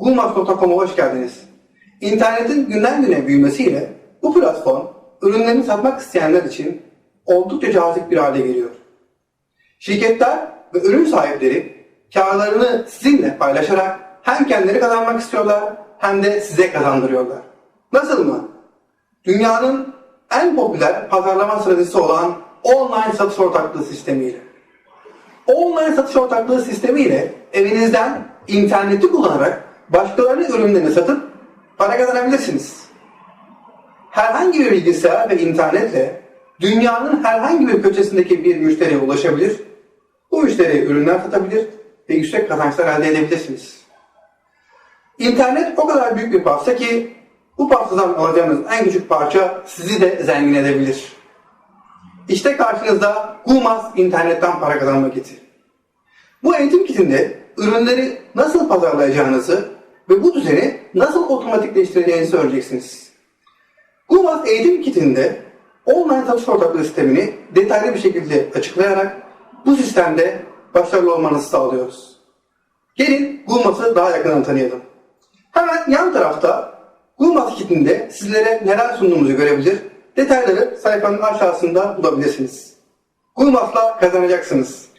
Gulmas.com'a hoş geldiniz. İnternetin günden güne büyümesiyle bu platform ürünlerini satmak isteyenler için oldukça cazip bir hale geliyor. Şirketler ve ürün sahipleri karlarını sizinle paylaşarak hem kendileri kazanmak istiyorlar hem de size kazandırıyorlar. Nasıl mı? Dünyanın en popüler pazarlama stratejisi olan online satış ortaklığı sistemiyle. Online satış ortaklığı sistemiyle evinizden interneti kullanarak başkalarının ürünlerini satıp para kazanabilirsiniz. Herhangi bir bilgisayar ve internetle dünyanın herhangi bir köşesindeki bir müşteriye ulaşabilir, bu müşteriye ürünler satabilir ve yüksek kazançlar elde edebilirsiniz. İnternet o kadar büyük bir pasta ki bu pastadan alacağınız en küçük parça sizi de zengin edebilir. İşte karşınızda Gumas internetten para kazanma kiti. Bu eğitim kitinde ürünleri nasıl pazarlayacağınızı ve bu düzeni nasıl otomatikleştireceğinizi öğreneceksiniz. Gumas eğitim kitinde online satış ortaklığı sistemini detaylı bir şekilde açıklayarak bu sistemde başarılı olmanızı sağlıyoruz. Gelin Gumas'ı daha yakından tanıyalım. Hemen yan tarafta Gumas kitinde sizlere neler sunduğumuzu görebilir, detayları sayfanın aşağısında bulabilirsiniz. Gumas'la kazanacaksınız.